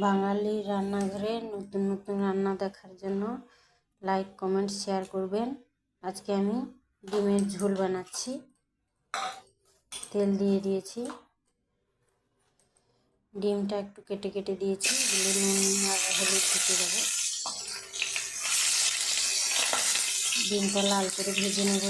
বাঙালি রান্নাঘরে নতুন নতুন রান্না দেখার জন্য লাইক কমেন্ট শেয়ার করবেন। আজকে আমি ডিমের ঝোল বানাচ্ছি। তেল দিয়ে দিয়েছি। ডিমটা একটু কেটে কেটে দিয়েছি। দিলে যাবে। ডিমটা লাল করে ভেজে নেব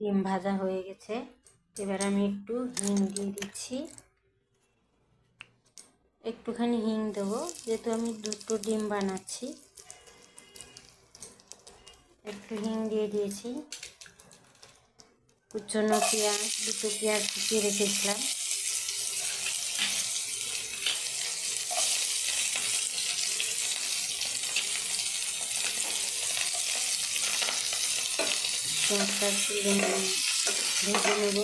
ডিম ভাজা হয়ে গেছে। এবার আমি একটু হিং দিয়ে দিচ্ছি। একটুখানি হিং দেবো, যেহেতু আমি দুটো ডিম বানাচ্ছি। একটু হিং দিয়ে দিয়েছি। কুচনো পেঁয়াজ, দুটো পেঁয়াজ কুচিয়ে রেখেছিলাম। ভেজে নেব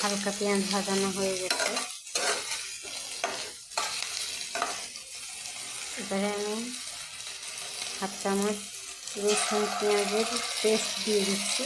হালকা পেঁয়াজ ভাজানো হয়ে গেছে। এবারে আমি হাফ চামচ রসুন পেঁয়াজের পেস্ট দিয়ে দিচ্ছি।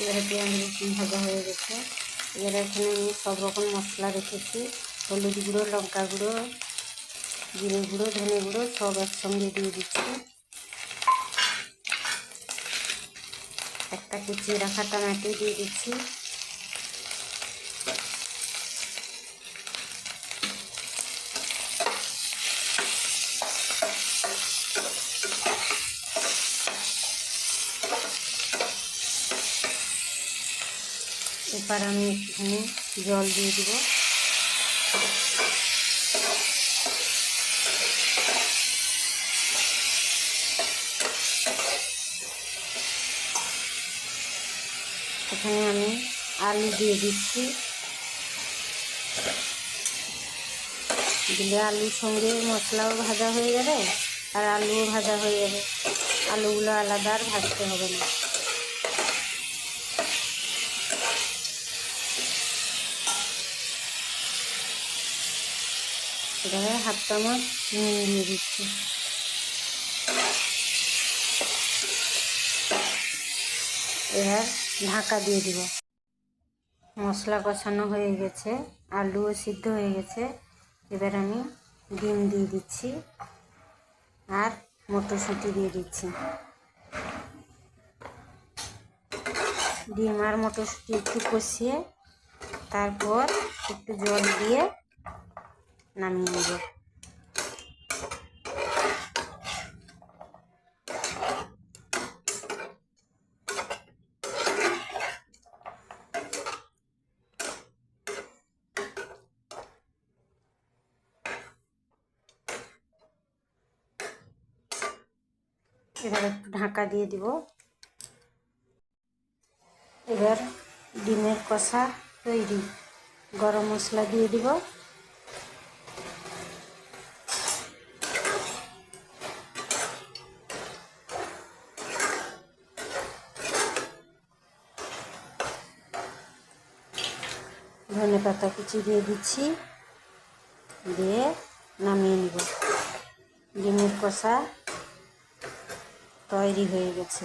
এবারে আমি ভাজা হয়ে গেছে। এবার এখানে আমি সব রকম মশলা রেখেছি। হলুদ গুঁড়ো, লঙ্কা গুঁড়ো, জিরে গুঁড়ো, ধনে গুঁড়ো সব একসঙ্গে দিয়ে দিচ্ছি। একটা কুচিয়ে রাখা টমেটো দিয়ে দিচ্ছি। এবার আমি একটুখানি জল দিয়ে দেবো। এখানে আমি আলু দিয়ে দিচ্ছি। দিলে আলুর সঙ্গে মশলাও ভাজা হয়ে যাবে আর আলুও ভাজা হয়ে যাবে। আলুগুলো আলাদা আর ভাজতে হবে না। এবারে হাফ চামচ নুন দিয়ে দিচ্ছি। এবার ঢাকা দিয়ে দিব। মশলা কষানো হয়ে গেছে, আলুও সিদ্ধ হয়ে গেছে। এবার আমি ডিম দিয়ে দিচ্ছি আর মটরশুঁটি দিয়ে দিচ্ছি। ডিম আর মটরশুঁটি একটু কষিয়ে তারপর একটু জল দিয়ে নামিয়ে নেব। এবার একটু ঢাকা দিয়ে দিব। এবার ডিমের কষা তৈরি। গরম মশলা দিয়ে দিব। ধনে পাতা কুচি দিয়ে দিচ্ছি দিয়ে নামিয়ে নিব। ডিমের কষা তৈরি হয়ে গেছে।